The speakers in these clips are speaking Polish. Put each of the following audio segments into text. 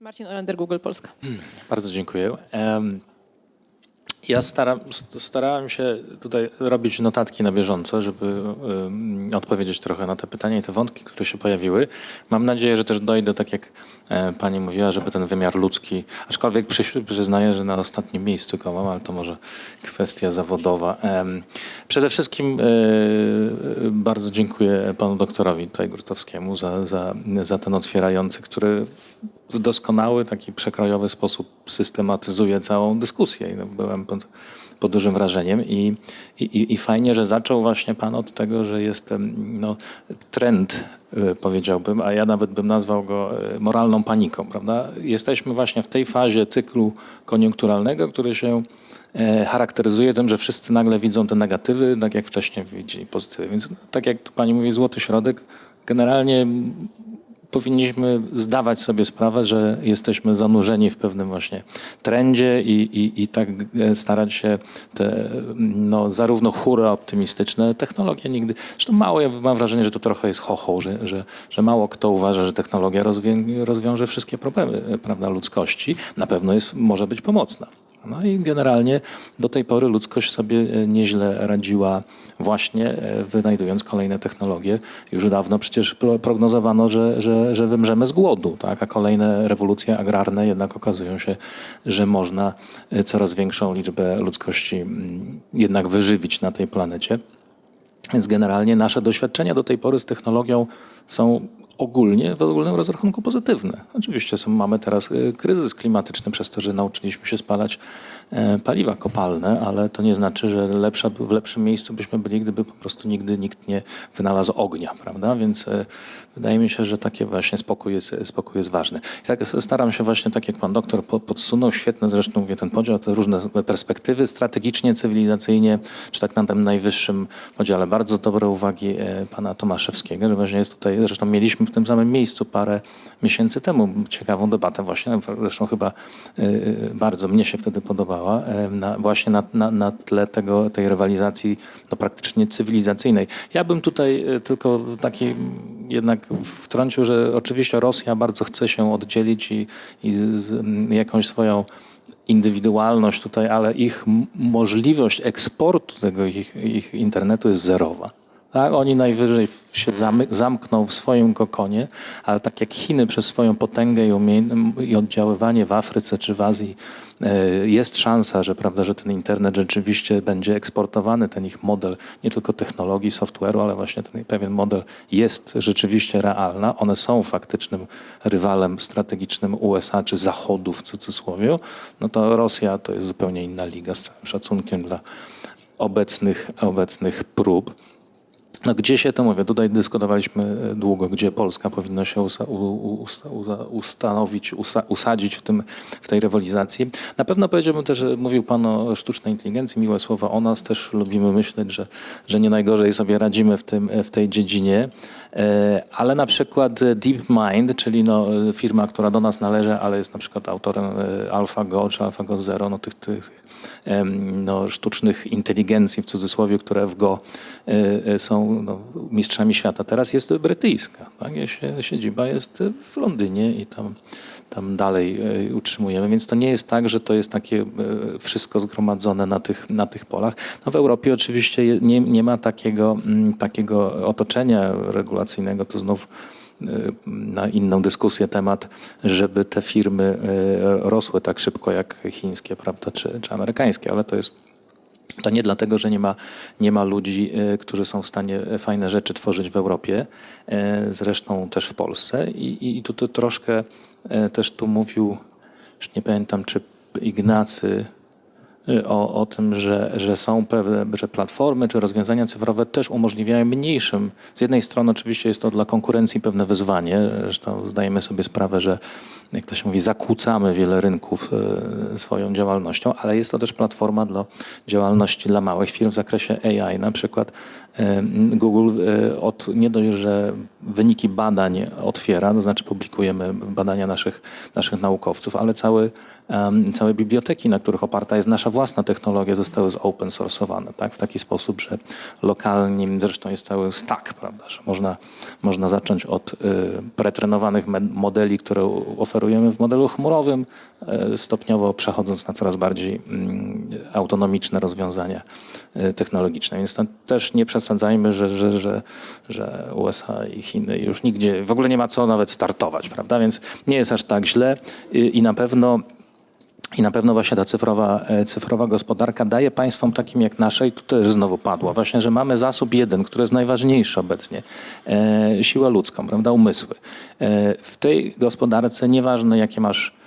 Marcin Orender, Google Polska. Bardzo dziękuję. Ja starałem się tutaj robić notatki na bieżąco, żeby odpowiedzieć trochę na te pytania i te wątki, które się pojawiły. Mam nadzieję, że też dojdę, tak jak e, pani mówiła, żeby ten wymiar ludzki, aczkolwiek przy, przyznaję, że na ostatnim miejscu go mam, ale to może kwestia zawodowa. Przede wszystkim e, bardzo dziękuję panu doktorowi tutaj Grutowskiemu za, za, za ten otwierający, który w doskonały, taki przekrojowy sposób systematyzuje całą dyskusję. I no, byłem pod, pod dużym wrażeniem i, i, i fajnie, że zaczął właśnie pan od tego, że jest no, trend, y, powiedziałbym, a ja nawet bym nazwał go y, moralną paniką, prawda? Jesteśmy właśnie w tej fazie cyklu koniunkturalnego, który się e, charakteryzuje tym, że wszyscy nagle widzą te negatywy, tak jak wcześniej widzieli pozytywy. Więc no, tak jak tu pani mówi, złoty środek, generalnie powinniśmy zdawać sobie sprawę, że jesteśmy zanurzeni w pewnym właśnie trendzie i, i, i tak e, starać się te no, zarówno chóry optymistyczne, technologia nigdy, zresztą mało, ja mam wrażenie, że to trochę jest hoho, że, że, że mało kto uważa, że technologia rozwiąże wszystkie problemy e, prawda, ludzkości. Na pewno jest, może być pomocna. No i generalnie do tej pory ludzkość sobie e, nieźle radziła właśnie e, wynajdując kolejne technologie. Już dawno przecież pro- prognozowano, że, że, że wymrzemy z głodu, tak? a kolejne rewolucje agrarne jednak okazują się, że można e, coraz większą liczbę ludzkości mm, jednak wyżywić na tej planecie. Więc generalnie nasze doświadczenia do tej pory z technologią są ogólnie w ogólnym rozrachunku pozytywne. Oczywiście są, mamy teraz y, kryzys klimatyczny przez to, że nauczyliśmy się spalać e, paliwa kopalne, ale to nie znaczy, że lepsza, w lepszym miejscu byśmy byli, gdyby po prostu nigdy nikt nie wynalazł ognia, prawda? Więc e, wydaje mi się, że takie właśnie spokój jest, spokój jest ważny. I tak staram się właśnie, tak jak pan doktor po- podsunął, świetne zresztą mówię ten podział, te różne perspektywy strategicznie, cywilizacyjnie, czy tak na tym najwyższym podziale. Bardzo dobre uwagi e, pana Tomaszewskiego, że właśnie jest tutaj, zresztą mieliśmy w tym samym miejscu parę miesięcy temu ciekawą debatę właśnie, zresztą chyba e, bardzo mnie się wtedy podobała, e, na, właśnie na, na, na tle tego, tej rywalizacji no, praktycznie cywilizacyjnej. Ja bym tutaj tylko taki jednak wtrącił, że oczywiście Rosja bardzo chce się oddzielić i, i z, mm, jakąś swoją indywidualność tutaj, ale ich możliwość eksportu tego ich, ich internetu jest zerowa. Tak? Oni najwyżej się zamkną w swoim kokonie, ale tak jak Chiny przez swoją potęgę i, oddziaływanie w Afryce czy w Azji e, jest szansa, że, prawda, że ten internet rzeczywiście będzie eksportowany, ten ich model nie tylko technologii, software'u, ale właśnie ten pewien model jest rzeczywiście realna. One są faktycznym rywalem strategicznym USA czy Zachodu w cudzysłowie. No to Rosja to jest zupełnie inna liga z szacunkiem dla obecnych, obecnych prób. No gdzie się to mówię? Tutaj dyskutowaliśmy e, długo, gdzie Polska powinna się usta- uza- ustanowić, usa, usadzić w, tym, w tej rywalizacji. Na pewno powiedziałbym też, że mówił Pan o sztucznej inteligencji, miłe słowa o nas. Też lubimy myśleć, że, że nie najgorzej sobie radzimy w, tym, w tej dziedzinie. E, Ale na przykład DeepMind, czyli no, firma, która do nas należy, ale jest na przykład autorem e, AlphaGo czy AlphaGo Zero, no tych, tych no, sztucznych inteligencji w cudzysłowie, które w Go e, są no, mistrzami świata. Teraz jest brytyjska. Tak? Sie- Siedziba jest w Londynie i tam, tam dalej utrzymujemy. Więc to nie jest tak, że to jest takie wszystko zgromadzone na tych, na tych polach. No, w Europie oczywiście nie, nie ma takiego, mm, takiego otoczenia regulacyjnego. To znów e, na inną dyskusję temat, żeby te firmy e, rosły tak szybko jak chińskie, prawda, czy, czy amerykańskie, ale to jest to nie dlatego, że nie ma, nie ma ludzi, e, którzy są w stanie fajne rzeczy tworzyć w Europie, zresztą też w Polsce. I, i tu, tu troszkę też tu mówił, już nie pamiętam, czy Ignacy y, o, o tym, że, że są pewne, że platformy czy rozwiązania cyfrowe też umożliwiają mniejszym. Z jednej strony oczywiście jest to dla konkurencji pewne wyzwanie, zresztą zdajemy sobie sprawę, że jak to się mówi, zakłócamy wiele rynków y, swoją działalnością, ale jest to też platforma dla działalności dla małych firm w zakresie AI. Na przykład y, Google y, od nie dość, że wyniki badań otwiera, to znaczy publikujemy badania naszych, naszych naukowców, ale cały, em, całe biblioteki, na których oparta jest nasza własna technologia, zostały zopen source'owane, tak? W taki sposób, że lokalnie, zresztą jest cały stack, prawda, że można, można zacząć od y, pretrenowanych modeli, które oferujemy w modelu chmurowym, y, stopniowo przechodząc na coraz bardziej mm, autonomiczne rozwiązania y, technologiczne. Więc to też nie przesadzajmy, że, że, że, że USA i Chiny już nigdzie, w ogóle nie ma co nawet startować, prawda? Więc nie jest aż tak źle y, i na pewno i na pewno właśnie ta cyfrowa, e, cyfrowa gospodarka daje państwom takim jak nasze, i tu też znowu padło, właśnie, że mamy zasób jeden, który jest najważniejszy obecnie, e, siłę ludzką, prawda, umysły. E, w tej gospodarce nieważne jakie masz e,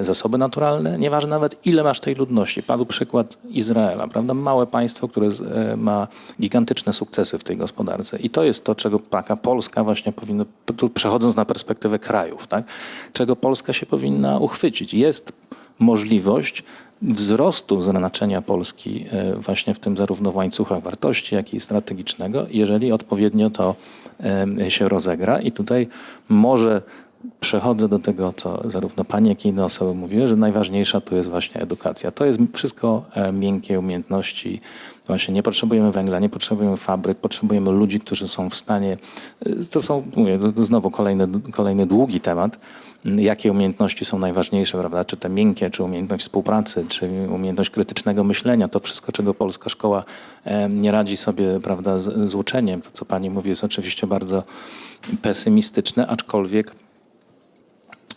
zasoby naturalne, nieważne nawet ile masz tej ludności. Padł przykład Izraela, prawda, małe państwo, które e, ma gigantyczne sukcesy w tej gospodarce i to jest to, czego taka Polska właśnie powinna, tu przechodząc na perspektywę krajów, tak, czego Polska się powinna uchwycić. Jest możliwość wzrostu znaczenia Polski e, właśnie w tym zarówno w łańcuchach wartości, jak i strategicznego, jeżeli odpowiednio to e, się rozegra. I tutaj może przechodzę do tego, co zarówno pani, jak i inne osoby mówiły, że najważniejsza to jest właśnie edukacja. To jest wszystko e, miękkie umiejętności. Właśnie nie potrzebujemy węgla, nie potrzebujemy fabryk, potrzebujemy ludzi, którzy są w stanie. e, To są, mówię, to- znowu kolejny, kolejny długi temat. Jakie umiejętności są najważniejsze, prawda? Czy te miękkie, czy umiejętność współpracy, czy umiejętność krytycznego myślenia, to wszystko, czego polska szkoła e, nie radzi sobie, prawda, z, z uczeniem. To, co pani mówi, jest oczywiście bardzo pesymistyczne, aczkolwiek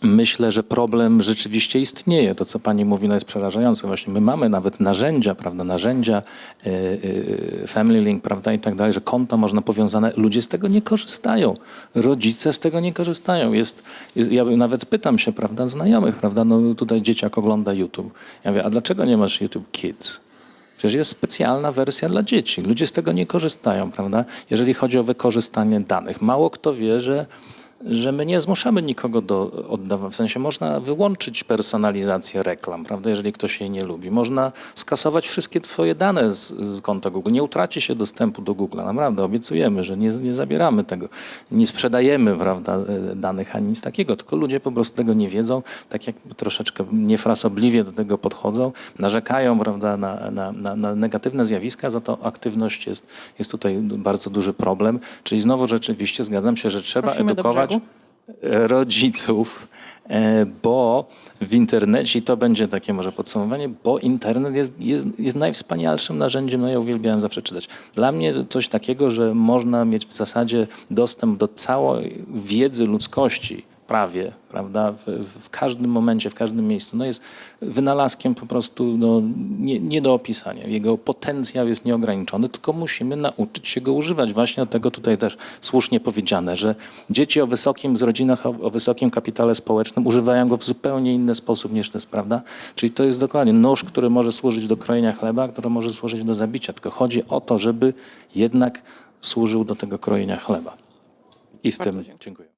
Myślę, że problem rzeczywiście istnieje. To, co pani mówi, no jest przerażające. Właśnie my mamy nawet narzędzia, prawda, narzędzia, y, y, family link, prawda, i tak dalej, że konta można powiązane. Ludzie z tego nie korzystają. Rodzice z tego nie korzystają. Jest, jest, ja nawet pytam się, prawda, znajomych, prawda, no tutaj dzieciak ogląda YouTube. Ja mówię, a dlaczego nie masz YouTube Kids? Przecież jest specjalna wersja dla dzieci. Ludzie z tego nie korzystają, prawda? Jeżeli chodzi o wykorzystanie danych. Mało kto wie, że, że my nie zmuszamy nikogo do oddawania. W sensie można wyłączyć personalizację reklam, prawda? Jeżeli ktoś jej nie lubi. Można skasować wszystkie twoje dane z, z konta Google. Nie utraci się dostępu do Google. Naprawdę obiecujemy, że nie, nie zabieramy tego. Nie sprzedajemy, prawda, e, danych ani nic takiego. Tylko ludzie po prostu tego nie wiedzą. Tak jak troszeczkę niefrasobliwie do tego podchodzą. Narzekają, prawda, na, na, na, na negatywne zjawiska, za to aktywność jest, jest tutaj bardzo duży problem. Czyli znowu rzeczywiście zgadzam się, że trzeba Prosimy edukować brzegu. rodziców, e, bo w internecie, i to będzie takie może podsumowanie, bo internet jest, jest, jest najwspanialszym narzędziem, no ja uwielbiałem zawsze czytać. Dla mnie coś takiego, że można mieć w zasadzie dostęp do całej wiedzy ludzkości, prawie, prawda, w, w każdym momencie, w każdym miejscu, no jest wynalazkiem po prostu no, nie, nie do opisania. Jego potencjał jest nieograniczony, tylko musimy nauczyć się go używać. Właśnie do tego tutaj też słusznie powiedziane, że dzieci o wysokim, z rodzinach o, o wysokim kapitale społecznym używają go w zupełnie inny sposób niż to jest, prawda? Czyli to jest dokładnie nóż, który może służyć do krojenia chleba, który może służyć do zabicia. Tylko chodzi o to, żeby jednak służył do tego krojenia chleba. I z Bardzo tym dziękuję.